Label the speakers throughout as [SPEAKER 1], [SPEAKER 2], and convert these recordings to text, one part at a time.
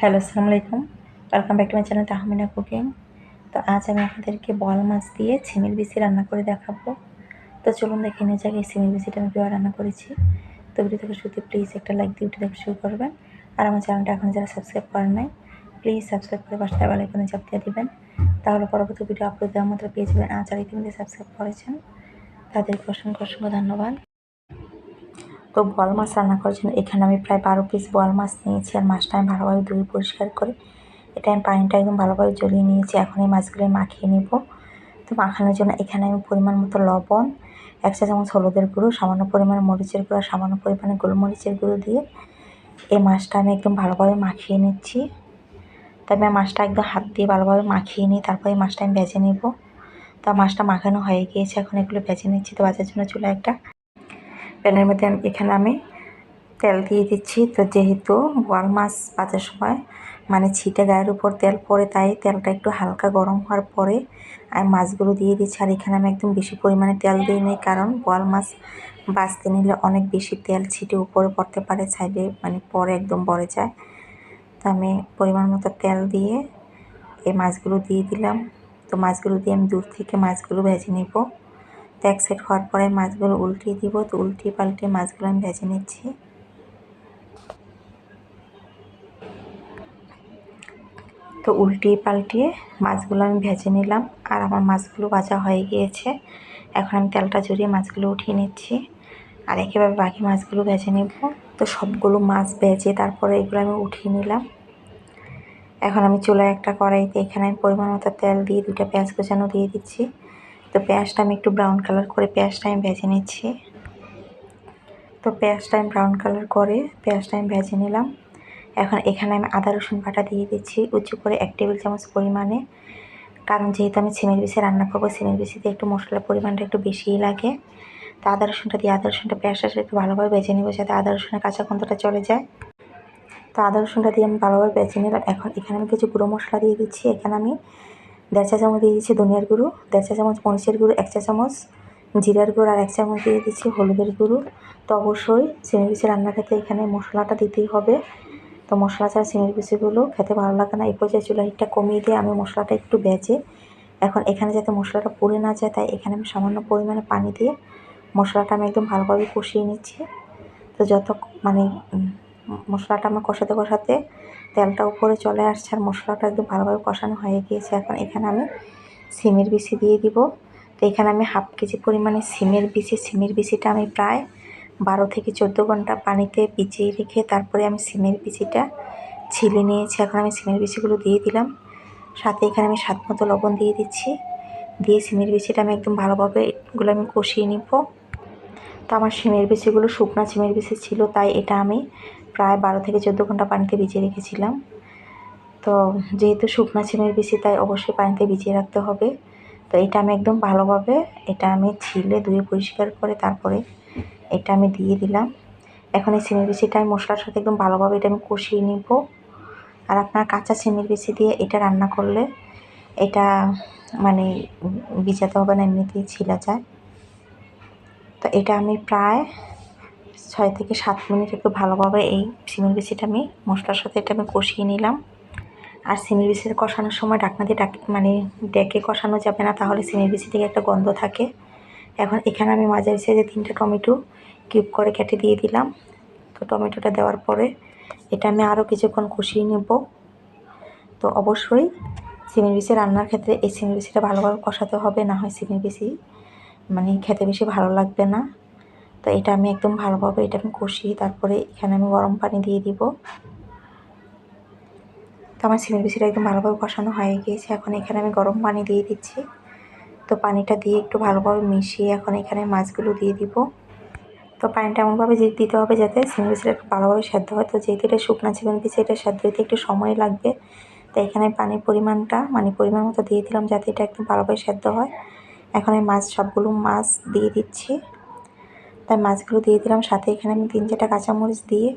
[SPEAKER 1] Hello আসসালামু আলাইকুম welcome back to my channel Tahmina cooking তো আজ আমি আপনাদেরকে বল মাছ দিয়ে ছিমির বিচি রান্না করে দেখাবো। তো চলুন দেখে নিয়ে যাক এই ছিমির বিচিটা আমি কীভাবে রান্না করেছি। তো ভিডিও থেকে শুরুতে প্লিজ একটা লাইক দিয়ে ভিডিও শুরু করবেন। আর আমার চ্যানেলটা এখন যারা সাবস্ক্রাইব করেন নাই প্লিজ সাবস্ক্রাইব করে পাশে বেল আইকনে চাপ দিয়ে দিবেন। তাহলে পরবর্তী ভিডিও আপলোড দেওয়ার মতো পেয়ে যাবেন। আর যারা ইতিমধ্যে সাবস্ক্রাইব করেছেন, তাদেরকে অসংখ্য অসংখ্য ধন্যবাদ। তো বল মাছ রান্না করার জন্য এখানে আমি প্রায় বারো পিস বল মাছ নিয়েছি আর মাছটা আমি ভালোভাবে ধুয়ে পরিষ্কার করে এটা আমি পানিটা একদম ভালোভাবে জ্বলিয়ে নিয়েছি। এখন এই মাছগুলো মাখিয়ে নিব। তো মাখানোর জন্য এখানে আমি পরিমাণ মতো লবণ, এক চা চামচ হলুদের গুঁড়ো, সামান্য পরিমাণে মরিচের গুঁড়ো সামান্য পরিমাণে গোলমরিচের গুঁড়ো দিয়ে এই মাছটা আমি একদম ভালোভাবে মাখিয়ে নিচ্ছি। তবে মাছটা একদম হাত দিয়ে ভালোভাবে মাখিয়ে নিই তারপর মাছটা আমি ভেজে নিব। তো মাছটা মাখানো হয়ে গিয়েছে, এখন এগুলো ভেজে নিচ্ছি। তো বাজার জন্য চুলা একটা প্যানের মধ্যে এখানে আমি তেল দিয়ে দিচ্ছি। তো যেহেতু বোয়াল মাছ ভাজার সময় মানে ছিটে গায়ের উপর তেল পড়ে, তাই তেলটা একটু হালকা গরম হওয়ার পরে আমি মাছগুলো দিয়ে দিচ্ছি। আর এখানে আমি একদম বেশি পরিমাণে তেল দিয়ে নিই, কারণ বোয়াল মাছ বাঁচতে নিলে অনেক বেশি তেল ছিটে উপরে পড়তে পারে সাইডে মানে পরে একদম বড়ে যায়। তো আমি পরিমাণ মতো তেল দিয়ে এই মাছগুলো দিয়ে দিলাম। তো মাছগুলো দিয়ে আমি দূর থেকে মাছগুলো ভেজে নিব। তো এক হওয়ার পরে মাছগুলো উল্টিয়ে দিব। তো উল্টিয়ে পাল্টে মাছগুলো আমি ভেজে নিচ্ছি। তো উল্টিয়ে পাল্টিয়ে মাছগুলো আমি ভেজে নিলাম। আর আমার মাছগুলো ভাজা হয়ে গিয়েছে। এখন আমি তেলটা জড়িয়ে মাছগুলো উঠিয়ে নিচ্ছি। আর একেবারে বাকি মাছগুলো ভেজে নেব। তো সবগুলো মাছ ভেজে তারপরে এগুলো আমি উঠিয়ে নিলাম। এখন আমি চুলায় একটা কড়াইতে এখানে আমি পরিমাণ মতো তেল দিয়ে দুটা পেঁয়াজ কুচানো দিয়ে দিচ্ছি। তো পেঁয়াজটা আমি একটু ব্রাউন কালার করে পেঁয়াজটা আমি ভেজে নিচ্ছি। তো পেঁয়াজটা আমি ব্রাউন কালার করে পেঁয়াজটা আমি ভেজে নিলাম। এখন এখানে আমি আদা, রসুন বাটা দিয়ে দিচ্ছি উঁচু করে এক টেবিল চামচ পরিমাণে। কারণ যেহেতু আমি সিমের বিচি রান্না করব, সিমের বিচিতে একটু মশলার পরিমাণটা একটু বেশিই লাগে। তো আদা, রসুনটা দিয়ে আদা, রসুনটা পেঁয়াজটা একটু ভালোভাবে বেছে নেব যাতে আদা, রসুনের কাঁচা গন্ধটা চলে যায়। তো আদা, রসুনটা দিয়ে আমি ভালোভাবে বেছে নিলাম। এখন এখানে আমি কিছু গুঁড়ো মশলা দিয়ে দিচ্ছি। এখানে আমি দেড় চা চামচ দিয়ে দিচ্ছি ধনিয়ার গুঁড়ো, দেড় চা চামচ মরিচের গুঁড়ো, এক চা চামচ জিরার গুঁড়ো, আর এক চামচ দিয়ে দিচ্ছি হলুদের গুঁড়ো। তো অবশ্যই চিনি বিচি রান্নার ক্ষেত্রে এখানে মশলাটা দিতেই হবে। তো মশলা ছাড়া চিনির বিচিগুলো খেতে ভালো লাগে না। এই পর্যায়ে চুলা হিটটা কমিয়ে দিয়ে আমি মশলাটা একটু বেজে এখন এখানে যাতে মশলাটা পুড়ে না যায়, তাই এখানে আমি সামান্য পরিমাণে পানি দিয়ে মশলাটা আমি একদম ভালোভাবে কষিয়ে নিচ্ছি। তো যত মানে মশলাটা আমার কষাতে কষাতে তেলটা উপরে চলে আসছে আর মশলাটা একদম ভালোভাবে কষানো হয়ে গিয়েছে। এখন এখানে আমি সিমের বিচি দিয়ে দিব। তো এখানে আমি হাফ কেজি পরিমাণে সিমের বিচি, সিমের বিচিটা আমি প্রায় বারো থেকে চোদ্দ ঘণ্টা পানিতে ভিজিয়ে রেখে তারপরে আমি সিমের বিচিটা ছিলে নিয়েছি। এখন আমি সিমের বিচিগুলো দিয়ে দিলাম। সাথে এখানে আমি স্বাদ মতো লবণ দিয়ে দিচ্ছি। দিয়ে সিমের বিচিটা আমি একদম ভালোভাবে এগুলো আমি কষিয়ে নিব। তো আমার সিমের বিচিগুলো শুকনা সিমের বিচি ছিল, তাই এটা আমি প্রায় বারো থেকে চোদ্দ ঘণ্টা পানিতে ভিজিয়ে রেখেছিলাম। তো যেহেতু শুকনা সিমের বিচি তাই অবশ্যই পানিতে ভিজিয়ে রাখতে হবে। তো এটা আমি একদম ভালোভাবে, এটা আমি ছিলে ধুয়ে পরিষ্কার করে তারপরে এটা আমি দিয়ে দিলাম। এখন এই সিমের বিচিটা আমি মশলার সাথে একদম ভালোভাবে এটা আমি কষিয়ে নিব। আর আপনার কাঁচা সিমের বিচি দিয়ে এটা রান্না করলে এটা মানে ভিজাতে হবে না, এমনিতেই ছিলা যায়। তো এটা আমি প্রায় ছয় থেকে সাত মিনিট একটু ভালোভাবে এই সিমের বিচিটা আমি মশলার সাথে এটা আমি কষিয়ে নিলাম। আর সিমের বিচিটা কষানোর সময় ডাকনা দিয়ে ডাক মানে ডেকে কষানো যাবে না, তাহলে সিমের বিচি থেকে একটা গন্ধ থাকে। এখন এখানে আমি মাঝে মাঝারি সাইজে তিনটে টমেটো কিউব করে কেটে দিয়ে দিলাম। তো টমেটোটা দেওয়ার পরে এটা আমি আরও কিছুক্ষণ কষিয়ে নেব। তো অবশ্যই সিমের বিচি রান্নার ক্ষেত্রে এই সিমের বিচিটা ভালোভাবে কষাতে হবে, না হয় সিমের বিচি মানে খেতে বেশি ভালো লাগবে না। তো এটা আমি একদম ভালোভাবে এটা আমি কষিয়ে তারপরে এখানে আমি গরম পানি দিয়ে দিব। তো আমার সিমের বিচিটা একদম ভালোভাবে কষানো হয়ে গিয়েছে। এখন এখানে আমি গরম পানি দিয়ে দিচ্ছি। তো পানিটা দিয়ে একটু ভালোভাবে মিশিয়ে এখন এখানে মাছগুলো দিয়ে দিব। তো পানিটা এমনভাবে দিতে হবে যাতে সিমের বিচিটা একটু ভালোভাবে সেদ্ধ হয়। তো যেহেতু এটা শুকনা চিকেন বিচি, এটা সেদ্ধ হতে একটু সময় লাগবে। তো এখানে পানির পরিমাণটা মানে পরিমাণ মতো দিয়ে দিলাম যাতে এটা একদম ভালোভাবে সেদ্ধ হয়। এখন আমি মাছ, সবগুলো মাছ দিয়ে দিচ্ছি। তাই মাছগুলো দিয়ে দিলাম। সাথে এখানে আমি তিন চারটা কাঁচামরিচ দিয়ে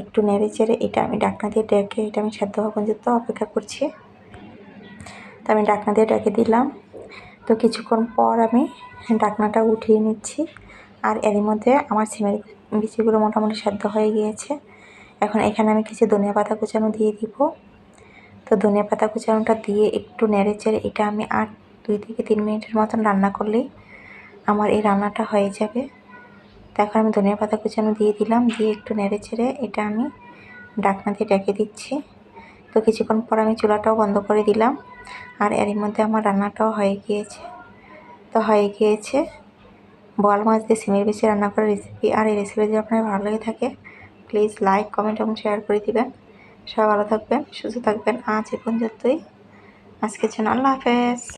[SPEAKER 1] একটু নেড়ে চেড়ে এটা আমি ডাকনা দিয়ে ডেকে, এটা আমি সেদ্ধ হওয়া পর্যন্ত অপেক্ষা করছি। তো আমি ডাকনা দিয়ে ডেকে দিলাম। তো কিছুক্ষণ পর আমি ডাকনাটা উঠিয়ে নিচ্ছি। আর এরই মধ্যে আমার সিমের বিচিগুলো মোটামুটি সেদ্ধ হয়ে গিয়েছে। এখন এখানে আমি কিছু ধনিয়া পাতা কুচানো দিয়ে দিব। তো ধনিয়া পাতা কুচানোটা দিয়ে একটু নেড়ে চেড়ে এটা আমি আর দুই থেকে তিন মিনিটের মতন রান্না করলেই আমার এই রান্নাটা হয়ে যাবে। তো এখন আমি ধনিয়া পাতা কুচানো দিয়ে দিলাম, দিয়ে একটু নেড়ে চেড়ে এটা আমি ডাকনা দিয়ে ডেকে দিচ্ছি। তো কিছুক্ষণ পর আমি চুলাটাও বন্ধ করে দিলাম আর এরই মধ্যে আমার রান্নাটাও হয়ে গিয়েছে। তো হয়ে গিয়েছে। বল মাছ দিয়ে সিমের বেশি রান্না করার রেসিপি আর এই রেসিপি যদি আপনার ভালো লেগে থাকে প্লিজ লাইক কমেন্ট এবং শেয়ার করে দিবেন। সবাই ভালো থাকবেন, সুস্থ থাকবেন। আজ এ পর্যন্তই। আজকে জন্য আল্লাহ হাফেজ।